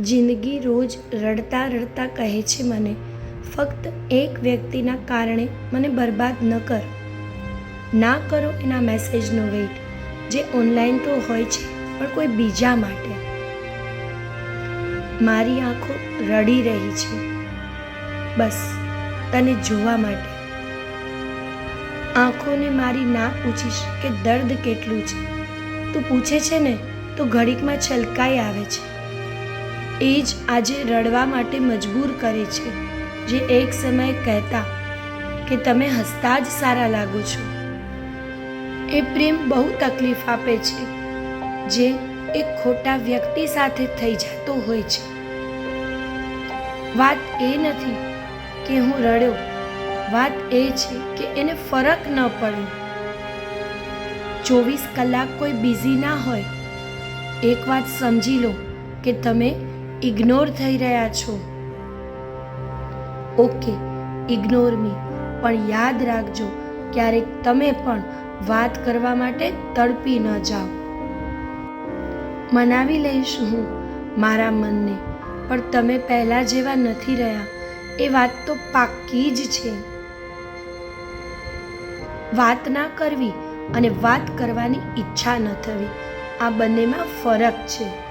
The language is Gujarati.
જિંદગી રોજ રડતા રડતા કહે છે મને, ફક્ત એક વ્યક્તિના કારણે મને બરબાદ ન કર. ના કરો એના મેસેજનો વેઇટ જે ઓનલાઈન તો હોય છે, પણ કોઈ બીજા માટે. મારી આંખો રડી રહી છે. બસ, તને જોવા માટે. આંખોને મારી ના પૂછીશ કે દર્દ કેટલું છે. તું પૂછે છે ને, તો ઘડીકમાં છલકાઈ આવે છે. એ જ આજે રડવા માટે મજબૂર કરે છે, જે એક સમયે કહેતા કે તમે હસતા જ સારા લાગો છો. એ પ્રેમ બહુ તકલીફ આપે છે, જે એક ખોટા વ્યક્તિ સાથે થઈ જતો હોય છે. વાત એ નથી કે હું રડ્યો, વાત એ છે કે એને ફરક ન પડ્યો. ચોવીસ કલાક કોઈ બિઝી ના હોય, એક વાત સમજી લો કે તમે ઇગ્નોર થઈ રહ્યા છો. ઓકે ઇગ્નોર મી પણ યાદ રાખજો, ક્યારેક તમે પણ વાત કરવા માટે તડપી ન જાઓ. મનાવી લઈશ હું મારા મનને, પણ તમે પહેલાં જેવા નથી રહ્યા. એ વાત તો પાક્કી જ છે. વાત ના કરવી અને વાત કરવાની ઈચ્છા ન થવી, આ બંનેમાં ફરક છે.